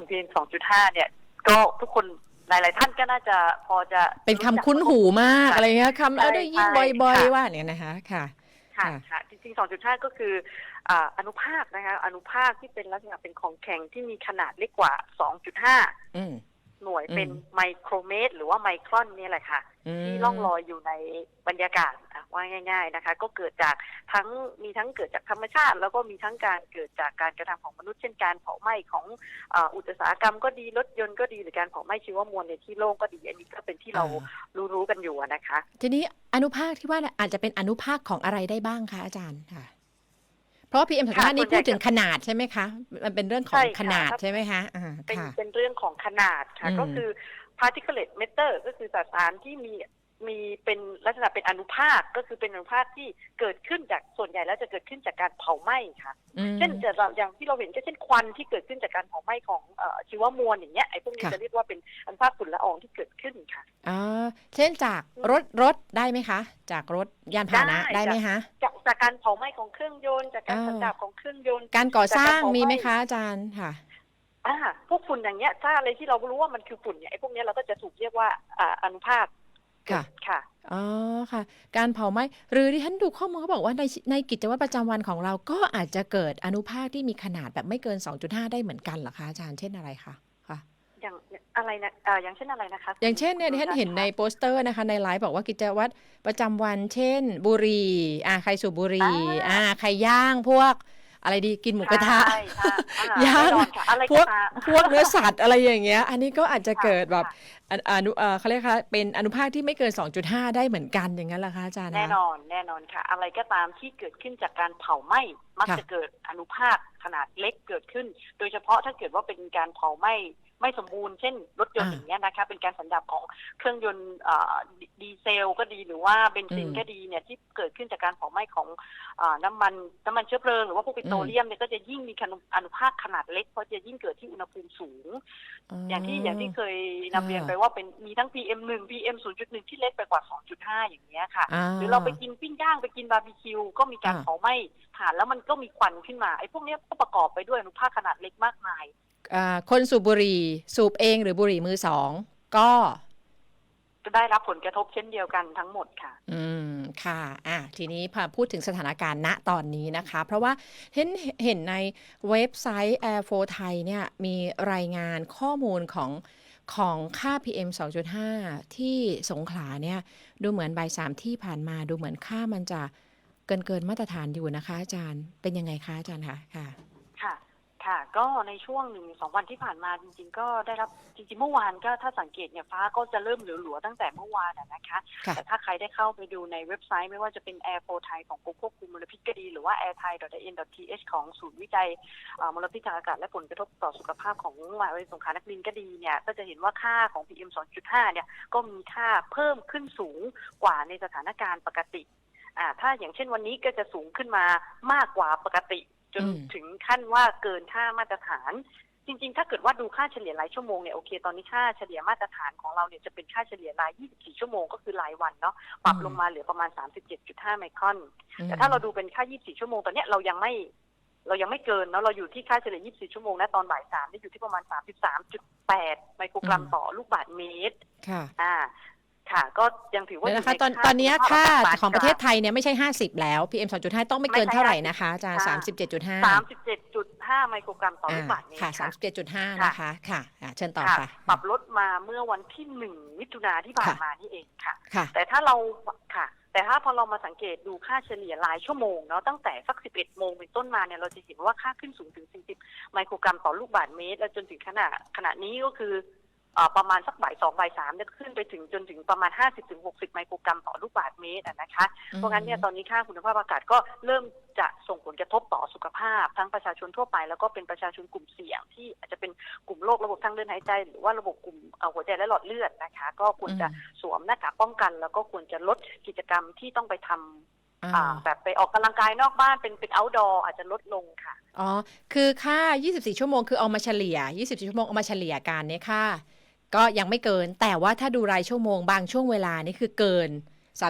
ฝุ่น PM 2.5 เนี่ย ก็ทุกคนหลาย ๆ ท่านก็น่าจะพอจะเป็นคำรู้จักคุ้นหูมากอะไรเงี้ยคำใช่แล้วได้ยินใช่บ่อยค่ะๆว่าเนี่ยนะคะค่ะค่ะ ค่ะค่ะจริง ๆ 2.5 ก็คืออ่าอนุภาคนะคะ อนุภาคที่เป็นลักษณะเป็นของแข็งที่มีขนาดเล็กกว่า 2.5 อืม หน่วยเป็นอืมไมโครเมตร หรือว่าไมครอนเนี่ยแหละค่ะ อืม ที่ล่องลอยอยู่ในบรรยากาศอะ ว่าง่าย ๆนะคะ ก็เกิดจากทั้งมีทั้งเกิดจากธรรมชาติ แล้วก็มีทั้งการเกิดจากการกระทำของมนุษย์เช่นการเผาไหม้ของอ่าอุตสาหกรรมก็ดีรถยนต์ก็ดีหรือการเผาไหม้ชีวมวลในที่โล่งก็ดีอันนี้ก็เป็นที่เราอ่ารู้ๆกันอยู่อะนะคะ ทีนี้อนุภาคที่ว่าเนี่ยอาจจะเป็นอนุภาคของอะไรได้บ้างคะอาจารย์ค่ะเพราะพีเอ็มสองค่ะนี่ส่วนใหญ่พูดถึงขนาดใช่ไหมคะ มันเป็นเรื่องขอใช่งค่ะขนาดถ้าใช่ไหมคะอ่าเป็นค่ะเป็นเรื่องของขนาดค่ะอืมก็คือ particulate matter ก็คือสสารที่มี มีเป็นลักษณะเป็นอนุภาคก็คือเป็นอนุภาคที่เกิดขึ้นจากส่วนใหญ่แล้วจะเกิดขึ้นจากการเผาไหม้ค่ะอืมเช่นจะอย่างที่เราเห็นก็เช่นควันที่เกิดขึ้นจากการเผาไหม้ของเออชีวมวลอย่างเงี้ยไอ้พวกนี้ค่ะจะเรียกว่าเป็นอนุภาคฝุ่นละอองที่เกิดขึ้นค่ะอ่าเช่นจากรถรถได้ไหมคะ จากรถยานพาหนะได้ได้ไหมคะจากจากการเผาไหม้ของเครื่องยนต์จากการอ่าสันดาบของเครื่องยนต์ การก่อสร้างจากการเผาไหม้มีไหมคะอาจารย์ค่ะอ่าพวกฝุ่นอย่างเงี้ย ถ้าอะไรที่เรารู้ว่ามันคือฝุ่นเนี่ยไอ้พวกเนี้ยเราก็จะถูกเรียกว่าอ่าอนุภาค ค่ะ ค่ะ อ๋อค่ะ การเผาไหม้หรือที่ฉันดูข้อมูลเขาบอกว่าในในกิจวัตรประจำวันของเราก็อาจจะเกิดอนุภาคที่มีขนาดแบบไม่เกิน 2.5 ได้เหมือนกันเหรอคะอาจารย์เช่นอะไรคะค่ะ อย่างอะไรนะอ่าอย่างเช่นอะไรนะคะอย่างเช่นเนี่ยคุณที่ฉันเห็นในคะโปสเตอร์นะคะ ในไลฟ์บอกว่ากิจวัตรประจำวัน เช่น บุหรี่อ่าใครสูบบุหรี่อ่าอ่าใครย่างพวก อะไรดีกินหมูกระทะใช่ค่ะอ่าย่างแน่นอนค่ะอะไรพวก็กตามพวกเนื้อสัตว์อะไรอย่างเงี้ย อันนี้ก็อาจจะค่ะเกิดแบบค่ะอันอนุเอ่อเขาเรียกคะเป็นอนุภาคที่ไม่เกิน 2.5 ได้เหมือนกันอย่างนั้นเหรอคะอาจารย์คะแน่นอนแน่นอนค่ะ อะไรก็ตามที่เกิดขึ้นจากการเผาไหม้มักค่ะจะเกิดอนุภาคขนาดเล็กเกิดขึ้น โดยเฉพาะถ้าเกิดว่าเป็นการเผาไหม้ ไม่สมบูรณ์เช่นรถยนต์อ่าอย่างเงี้ยนะคะเป็นการสัญญาบของเครื่องยนต์อ่าดีดีเซลก็ดีหรือว่าเบนซินอืมก็ดีเนี่ยที่เกิดขึ้นจากการเผาไหม้ของอ่าน้ำมันน้ำมันเชื้อเพลิงหรือว่าพวกปิโตรเลียมเนี่ยก็จะยิ่งมีอนุภาคขนาดเล็กเพราะจะยิ่งเกิดที่อุณหภูมิสูง อย่างที่อย่างที่เคยนำเรียนไปว่าเป็นมีทั้ง PM 1 PM 0.1 ที่เล็กไปกว่า 2.5 อย่างเงี้ยค่ะาหรือเราไปกินปิ้งย่างไปกินบาร์บีคิวก็มีการอ่าเผาไหม้ถ่านแล้วมันก็มีควันขึ้นมาไอ้พวกเนี้ยก็ประกอบไปด้วยอนุภาคขนาดเล็กมากมายอ่า คนสูบบุหรี่สูบเองหรือบุหรี่มือสองก็จะได้รับผลกระทบเช่นเดียวกันทั้งหมดค่ะ อืม ค่ะ อะ ทีนี้พอพูดถึงสถานการณ์ณตอนนี้นะคะ เพราะว่าเห็นเห็นในเว็บไซต์ Air 4 Thai เนี่ย มีรายงานข้อมูลของของค่า PM 2.5 ที่สงขลาเนี่ย ดูเหมือนบ่ายสามที่ผ่านมาดูเหมือนค่ามันจะเกินเกินมาตรฐานอยู่นะคะ อาจารย์ เป็นยังไงคะอาจารย์คะ ค่ะ ค่ะค่ะ ก็ในช่วงหนึ่งสองวันที่ผ่านมาจริง ๆ ก็ได้รับจริงๆเมื่อวานก็ถ้าสังเกตเนี่ยฟ้าก็จะเริ่มเหลือๆตั้งแต่เมื่อวานอะนะคะค่ะแต่ถ้าใครได้เข้าไปดูในเว็บไซต์ไม่ว่าจะเป็น Air 4 Thai ของกรมควบคุมมลพิษก็ดี หรือว่า airthai.in.th ของศูนย์วิจัยอ่ามลพิษทางอากาศและผลกระทบต่อสุขภาพของมหาวิทยาลัยสงขลานครินทร์ก็ดีเนี่ยก็จะเห็นว่าค่าของ PM 2.5 เนี่ยก็มีค่าเพิ่มขึ้นสูงกว่าในสถานการณ์ปกติอ่าถ้าอย่างเช่นวันนี้ก็จะสูงขึ้นมามากกว่าปกติ จนอืมถึงขั้นว่าเกินค่ามาตรฐาน จริง ๆ ถ้าเกิดว่าดูค่าเฉลี่ยรายชั่วโมงเนี่ยโอเคตอนนี้ค่าเฉลี่ยมาตรฐานของเราเนี่ยจะเป็นค่าเฉลี่ยราย 24 ชั่วโมงก็คือรายวันเนาะปรับลงมาเหลือประมาณ 37.5 ไมครอน แต่ถ้าเราดูเป็นค่า 24 ชั่วโมงตอนเนี้ยเรายังไม่เรายังไม่เกินเนาะเราอยู่ที่ค่าเฉลี่ย 24 ชั่วโมงนะตอนบ่ายสามนี่อยู่ที่ประมาณ 33.8 ไมโครกรัมอืมต่อลูกบาศก์เมตร ค่ะ อ่า ค่ะ ก็ยังถือว่าเดี๋ยวอยู่นะคะในตอนค่าตอนเนี้ยคุณภาค่าพปานของประเทศกลางไทยเนี่ยไม่ใช่ 50 แล้ว PM 2.5 ต้องไม่เกินไม่ใช่เท่าไหร่นะคะอาจารย์ค่ะ37.5 37.5ไมโครกรัมต่อลูกบาศก์เมตรค่ะค่ะ37.5 นะคะ ค่ะอะเชิญต่อค่ะค่ะ ปรับลดมาเมื่อวันที่หนึ่งมิถุนาที่ผ่านค่ะ มานี่เองค่ะ ค่ะ แต่ถ้าเราค่ะ แต่ถ้าพอเรามาสังเกตดูค่าเฉลี่ยรายชั่วโมงเนาะตั้งแต่สัก 11 โมงเป็นต้นมาเนี่ยเราจะเห็นว่าค่าขึ้นสูงถึง 40 ไมโครกรัมต่อลูกบาศก์เมตร และจนถึงขณะขณะนี้ก็คือเอ่อ ประมาณสักบ่ายสองบ่ายสามเนี่ยขึ้นไปถึงจนถึงประมาณ 50ถึง60 ไมโครกรัมต่อลูกบาศก์เมตรอะนะคะ เพราะงั้นเนี่ยตอนนี้ค่าคุณภาพอากาศก็เริ่มจะส่งผลกระทบต่อสุขภาพ ทั้งประชาชนทั่วไปแล้วก็เป็นประชาชนกลุ่มเสี่ยง ที่อาจจะเป็นกลุ่มโรคระบบทางเดินหายใจ หรือว่าระบบกลุ่มเอ่อหัวใจและหลอดเลือดนะคะ ก็ควรจะสวมหน้ากากป้องกัน แล้วก็ควรจะลดกิจกรรมที่ต้องไปทำอ่าอ่าแบบไปออกกำลังกายนอกบ้านเป็นเป็น outdoor อาจจะลดลงค่ะ อ๋อ คือค่า 24 ชั่วโมงคือเอามาเฉลี่ย 24 ชั่วโมงเอามาเฉลี่ยกันเนี่ยค่ะ ก็ยังไม่เกิน แต่ว่าถ้าดูรายชั่วโมงบางช่วงเวลานี่คือเกิน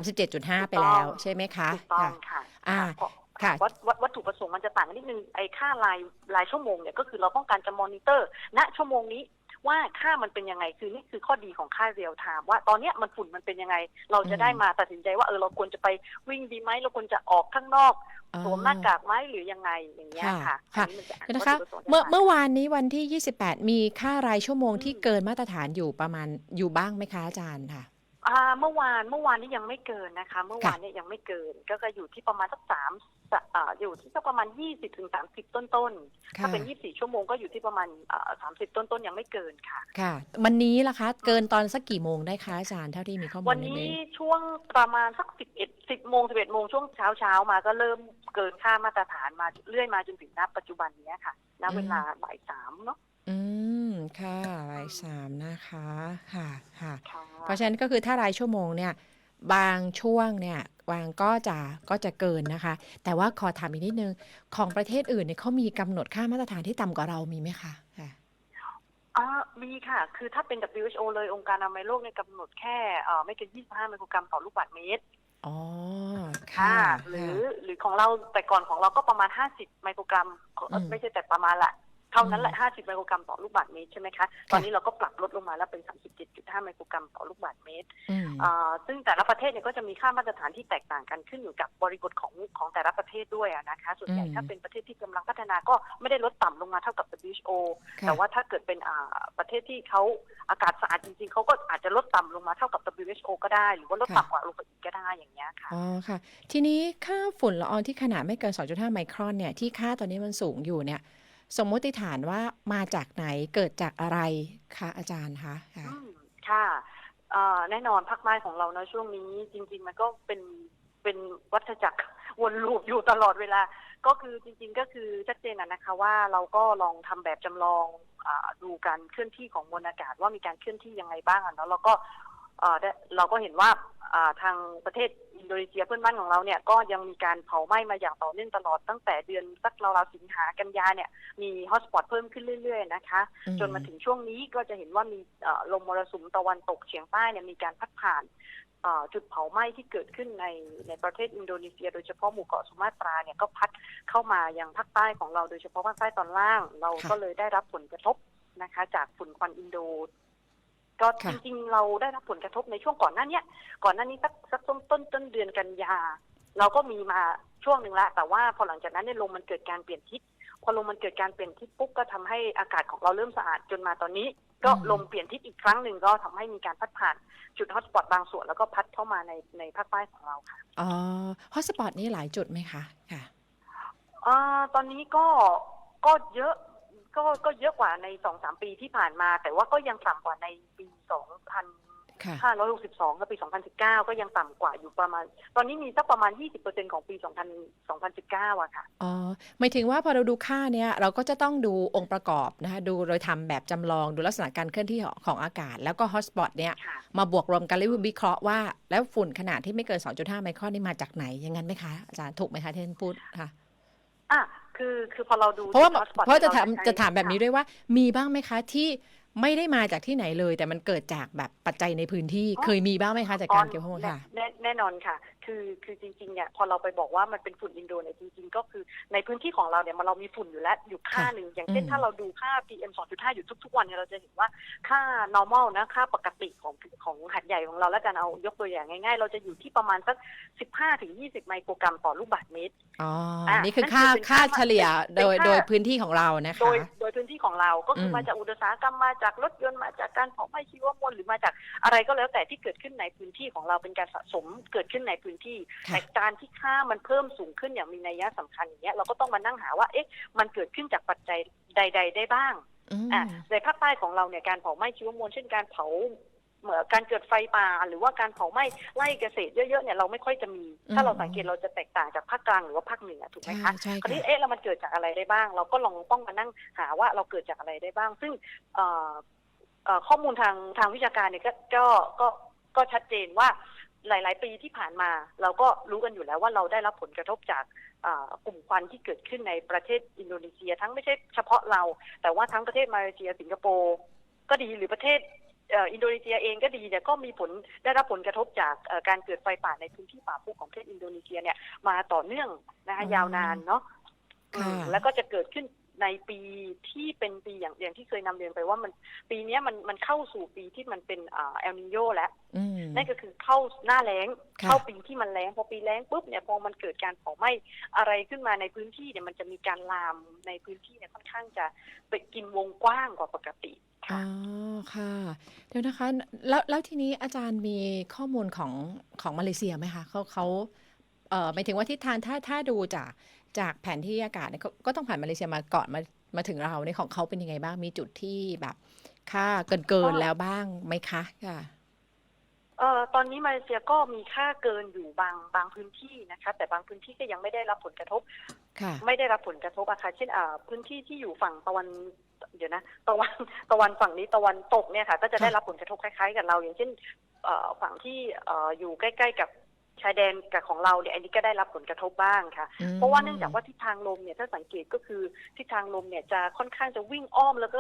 37.5 ไปแล้ว ใช่ไหมคะถูกต้องค่ะค่ะอ่าเพราะค่ะวัตวัตวัตถุประสงค์มันจะต่างกันนิดนึงไอ้ค่ารายรายชั่วโมงเนี่ยก็คือเราต้องการจะมอนิเตอร์ ณชั่วโมงนี้ ว่าค่ามันเป็นยังไงคือนี่คือข้อดีของค่าเรียลไทม์ว่าตอนเนี้ยมันฝุ่นมันเป็นยังไง เราจะได้มาตัดสินใจว่าเออเราควรจะไปวิ่งดีไหมเราควรจะออกข้างนอกสวมหน้ากากไหมหรือยังไงอย่างเงี้ยค่ะค่ะอันนี้มันจะนะคะวัตถุประสงค์จเมื่อต่างเมื่อวานนี้วันที่ 28 มีค่ารายชั่วโมงที่อืมเกินมาตรฐานอยู่ประมาณอยู่บ้างไหมคะอาจารย์ค่ะ อ่าเมื่อวานเมื่อวานนี้ยังไม่เกินนะคะ เมื่อวานเนี่ยยังไม่เกิน ก็จะอยู่ที่ประมาณสักสามสะอ่าอยู่ที่สักประมาณยี่สิบถึงสามสิบต้นต้นๆถ้าค่ะเป็นยี่สิบสี่ชั่วโมงก็อยู่ที่ประมาณสามสิบต้นต้นๆยังไม่เกินค่ะ ค่ะ วันนี้ล่ะคะ เกินตอนสักกี่โมงได้คะอาจารย์เท่าที่มีข้อมูลวันในนี้นี้ช่วงประมาณสักสิบเอ็ดสิบโมงสิบเอ็ดโมงช่วงเช้าเช้าๆมาก็เริ่มเกินค่ามาตรฐานมาเรื่อยมาจนถึงณปัจจุบันเนี้ยค่ะณเวลาบ่ายสามเนาะ อืม ค่ะรายสามนะคะ ค่ะ ค่ะค่ะเพราะฉะนั้น ก็คือถ้ารายชั่วโมงเนี่ย บางช่วงเนี่ย บางก็จะ ก็จะเกินนะคะ แต่ว่าขอถามอีกนิดนึงของประเทศอื่นเนี่ย เขามีกำหนดค่ามาตรฐานที่ต่ำกว่าเรามีไหมคะ ค่ะอ่ามีค่ะ คือถ้าเป็น WHO เลย องค์การอนามัยโลกเนี่ยกำหนดแค่ เอ่อ ไม่เกิน 25 ไมโครกรัมต่อลูกบาศก์เมตร อ๋อค่ะค่ะหรือค่ะหรือของเรา แต่ก่อนของเราก็ประมาณ 50 ไมโครกรัมเอ่ออมไม่ใช่แต่ประมาณละ เท่านั้นแหละอืม50 ไมโครกรัมต่อลูกบาศก์เมตรใช่ไหมคะ ตอนนี้เราก็ปรับลดลงมาแล้วเป็น 37.5 ไมโครกรัมต่อลูกบาศก์เมตรอืมอ่าซึ่งแต่ละประเทศเนี่ยก็จะมีค่ามาตรฐานที่แตกต่างกันขึ้นอยู่กับบริบทของของแต่ละประเทศด้วยอะนะคะ ส่วนใหญ่อืมถ้าเป็นประเทศที่กำลังพัฒนาก็ไม่ได้ลดต่ำลงมาเท่ากับ WHO ค่ะแต่ว่าถ้าเกิดเป็นอ่าประเทศที่เขาอากาศสะอาดจริงๆเขาก็อาจจะลดต่ำลงมาเท่ากับ WHO ก็ได้ หรือว่าลดค่ะต่ำกว่าลงไปอีกก็ได้อย่างเงี้ยค่ะอ๋อค่ะ ทีนี้ค่าฝุ่นละอองที่ขนาดไม่เกิน 2.5 ไมครอนเนี่ยที่ค่าตอนนี้มันสูงอยู่เนี่ย สมมติฐานว่ามาจากไหนเกิดจากอะไรคะอาจารย์คะค่ะแน่นอนภาคใต้ของเรานะช่วงนี้ จริง ๆ มันก็เป็นเป็นวัฏจักรวนลูปอยู่ตลอดเวลา ก็คือจริง ๆ ก็คือชัดเจนนะคะว่าเราก็ลองทำแบบจำลองอดูการเคลื่อนที่ของมวลอากาศว่ามีการเคลื่อนที่ยังไงบ้างแล้วเอ่อได้ เราก็เห็นว่าทางประเทศอินโดนีเซียเพื่อนบ้านของเราเนี่ยก็ยังมีการเผาไหม้มาอย่างต่อเนื่องตลอดตั้งแต่เดือนสักราวๆสิงหากันยาเนี่ยมีฮอตสปอตเพิ่มขึ้นเรื่อยๆนะคะ จนมาถึงช่วงนี้ก็จะเห็นว่ามีลมมรสุมตะวันตกเฉียงใต้เนี่ยมีการพัดผ่านจุดเผาไหม้ที่เกิดขึ้นในในประเทศอินโดนีเซีย โดยเฉพาะหมู่เกาะสุมาตราเนี่ยก็พัดเข้ามายังภาคใต้ของเราโดยเฉพาะภาคใต้ตอนล่าง เราก็เลยได้รับผลกระทบนะคะ จากฝุ่นควันอินโด ก็ค่ะจริงๆ เราได้รับผลกระทบในช่วงก่อนหน้าเนี้ยก่อนหน้านี้สักสักต้นต้นต้นเดือนกันยา เราก็มีมาช่วงหนึ่งละแต่ว่าพอหลังจากนั้นเนี่ยลมมันเกิดการเปลี่ยนทิศพอลมมันเกิดการเปลี่ยนทิศปุ๊บก็ทำให้อากาศของเราเริ่มสะอาดจนมาตอนนี้ ก็อืมลมเปลี่ยนทิศอีกครั้งหนึ่งก็ทำให้มีการพัดผ่านจุดฮอตสปอตบางส่วนแล้วก็พัดเข้ามาในในภาคใต้ของเราค่ะอ๋อฮอตสปอตนี่หลายจุดไหมคะค่ะอ่าตอนนี้ก็ก็เยอะ ก็ก็เยอะกว่าในสองสามปีที่ผ่านมา แต่ว่าก็ยังต่ำกว่าในปีสองพันค่ะห้าร้อยหกสิบสองกับปีสองพันสิบเก้าก็ยังต่ำกว่าอยู่ประมาณ ตอนนี้มีสักประมาณยี่สิบเปอร์เซ็นของปีสองพันสองพันสิบเก้าอะค่ะอ๋อหมายถึงว่าพอเราดูค่าเนี่ยเราก็จะต้องดูองค์ประกอบนะคะดูโดยทำแบบจำลองดูลักษณะการเคลื่อนที่ของของอากาศ แล้วก็ฮอตสปอตเนี่ยค่ะมาบวกรวมกันแล้ววิเคราะห์ว่า แล้วฝุ่นขนาดที่ไม่เกิน2.5ไมครอนนี่มาจากไหนอย่างนั้นไหมคะอาจารย์ถูกไหมคะที่ท่านพูดค่ะอะ คือคือพอเราดูเพราะว่าที่ hotspot เพราะจะถามที่เรใช้จะถามแบบนี้ด้วยว่า มีบ้างไหมคะที่ ไม่ได้มาจากที่ไหนเลย แต่มันเกิดจากแบบปัจจัยในพื้นที่เคยมีบ้างไหมคะจากการเกี่ยวข้องแน่ค่ะแน่แน่นอนค่ะ คือคือจริงๆเนี่ยพอเราไปบอกว่ามันเป็นฝุ่นอินโดเนี่ยจริง ๆ ก็คือในพื้นที่ของเราเนี่ยมันเรามีฝุ่นอยู่แล้วอยู่ค่าค่ะหนึ่งอย่างเช่นอืมถ้าเราดูค่า PM 2.5 อยู่ทุกๆวันเนี่ยเราจะเห็นว่าค่า normal นะค่าปกติของของหัดใหญ่ของเราแล้วกันเอายกตัวอย่างง่าย ๆ เราจะอยู่ที่ประมาณสัก 15ถึง20 ไมโครกรัมต่อลูกบาศก์เมตรอ๋ออะนี่คือนั่นค่าคือเป็นค่าค่าเฉลี่ยเป็นโดยค่าโดยพื้นที่ของเรานะโดคะยโดย พื้นที่ของเรา ก็คืออมมาจากอุตสาหกรรมมาจากรถยนต์มาจากการเผาไหม้ชีวมวลหรือมาจากอะไรก็แล้วแต่ที่เกิดขึ้นในพื้นที่ของเราเป็นการสะสมเกิดขึ้นในพื้นที่ค่ะแต่การที่ค่ามันเพิ่มสูงขึ้นอย่างมีนัยสำคัญอย่างเงี้ยเราก็ต้องมานั่งหาว่าเอ๊ะมันเกิดขึ้นจากปัจจัยใด ๆ ได้บ้างอืมอะในภาคใต้ของเราเนี่ยการเผาไหม้ชีวมวลเช่นการเผาเหมือน การเกิดไฟป่าหรือว่าการเผาไหม้ไร่เกษตรเยอะๆเนี่ยเราไม่ค่อยจะมี ถ้าเราสังเกตเราจะแตกต่างจากภาคกลางหรือว่าภาคเหนือถูกไหมใช่คะใช่คราวนี้ค่ะเอ๊ะแล้วมันเกิดจากอะไรได้บ้าง เราก็ลองต้องมานั่งหาว่าเราเกิดจากอะไรได้บ้าง ซึ่งเอ่อเอ่อข้อมูลทางทางวิชาการเนี่ยก็ก็ก็ก็ชัดเจนว่าหลาย ๆ ปีที่ผ่านมา เราก็รู้กันอยู่แล้วว่าเราได้รับผลกระทบจากเอ่อกลุ่มควันที่เกิดขึ้นในประเทศอินโดนีเซีย ทั้งไม่ใช่เฉพาะเรา แต่ว่าทั้งประเทศมาเลเซียสิงคโปร์ก็ดีหรือประเทศเอ่ออินโดนีเซียเองก็ดีเนี่ยก็มีผลได้รับผลกระทบจากเอ่อการเกิดไฟป่าในพื้นที่ป่าภูของประเทศอินโดนีเซียเนี่ยมาต่อเนื่องนะคะอ๋อยาวนานเนาะค่ะอืมแล้วก็จะเกิดขึ้นในปีที่เป็นปีอย่างอย่างที่เคยนำเรียนไปว่ามันปีเนี้ยมันมันเข้าสู่ปีที่มันเป็นอ่าเอลนิโยแล้วอืมนั่นก็คือเข้าหน้าแล้งค่ะเข้าปีที่มันแล้งพอปีแล้งปุ๊บเนี่ยพอมันเกิดการเผาไหม้อะไรขึ้นมาในพื้นที่เนี่ยมันจะมีการลามในพื้นที่เนี่ยค่อนข้างจะไปกินวงกว้างกว่าปกติ อ๋ค่ะอค่ะ เดี๋ยวนะคะ แล้ว แล้วทีนี้อาจารย์มีข้อมูลของ ของมาเลเซียไหมคะ เขา เขา เอ่อ หมายถึงว่าทิศทาง ถ้า ถ้าดูจาก จากแผนที่อากาศเนี่ยก็ก็ต้องผ่านมาเลเซียมาก่อน มา มาถึงเราในยของเขาเป็นยังไงบ้าง มีจุดที่แบบ ค่าเกินเกินก็แล้วบ้างไหมคะ ค่ะ เอ่อตอนนี้มาเลเซียก็มีค่าเกินอยู่บางบางพื้นที่นะคะ แต่บางพื้นที่ก็ยังไม่ได้รับผลกระทบ ค่ะ ไม่ได้รับผลกระทบอะค่ะเช่นอ่าพื้นที่ที่อยู่ฝั่งตะวันเดี๋ยวนะตะวันตะวันฝั่งนี้ตะวันตกเนี่ยค่ะ ก็จะได้ค่ะรับผลกระทบคล้ายๆ กับเรา อย่างเช่นเอ่อฝั่งที่เอ่ออยู่ใกล้ ๆ กับชายแดนกับของเราเนี่ยอันนี้ก็ได้รับผลกระทบบ้างค่ะอืมเพราะว่าเนื่องจากว่าทิศทางลมเนี่ยถ้าสังเกตก็คือทิศทางลมเนี่ยจะค่อนข้างจะวิ่งอ้อมแล้วก็